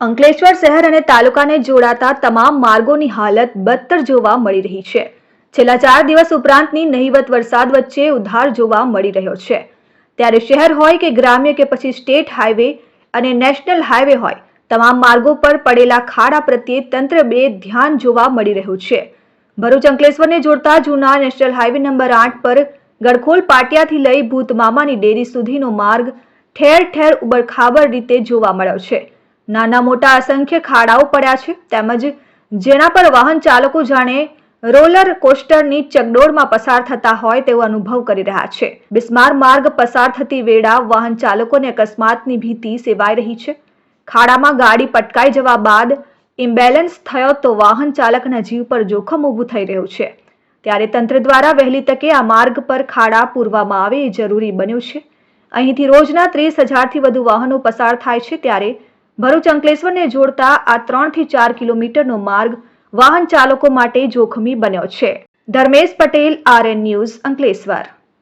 અંકલેશ્વર શહેર અને તાલુકાને જોડાતા તમામ માર્ગોની હાલત બદતર જોવા મળી રહી છે. છેલ્લા ચાર દિવસ ઉપરાંતની નહિવત વરસાદ વચ્ચે ઉધાર જોવા મળી રહ્યો છે. ત્યારે શહેર હોય કે ગ્રામ્ય કે પછી સ્ટેટ હાઈવે અને નેશનલ હાઈવે હોય, તમામ માર્ગો પર પડેલા ખાડા પ્રત્યે તંત્ર બે ધ્યાન જોવા મળી રહ્યું છે. ભરૂચ અંકલેશ્વરને જોડતા જૂના નેશનલ હાઈવે નંબર આઠ પર ગડખોલ પાટિયાથી લઈ ભૂત મામાની ડેરી સુધીનો માર્ગ ઠેર ઠેર ઉબડખાબડ રીતે જોવા મળ્યો છે. નાના મોટા અસંખ્ય ખાડાઓ પડ્યા છે, તેમજ જેના પર વાહન ચાલકો જાણે રોલર કોસ્ટરની ચકડોળમાં પસાર થતા હોય તેવો અનુભવ કરી રહ્યા છે. બિસ્માર માર્ગ પસાર થતી વેળા વાહન ચાલકોને અકસ્માતની ભીતિ સેવાઈ રહી છે. ખાડામાં ગાડી પટકાઈ જવા બાદ ઇમ્બેલેન્સ થયો તો વાહન ચાલકના જીવ પર જોખમ ઊભું થઈ રહ્યું છે. ત્યારે તંત્ર દ્વારા વહેલી તકે આ માર્ગ પર ખાડા પૂરવામાં આવે એ જરૂરી બન્યું છે. અહીંથી રોજના ત્રીસ હજારથી વધુ વાહનો પસાર થાય છે, ત્યારે ભરૂચ અંકલેશ્વરને જોડતા આ ત્રણથી ચાર કિલોમીટરનો માર્ગ વાહન ચાલકો માટે જોખમી બન્યો છે. Dharmesh Patel, R N news, Ankleshwar.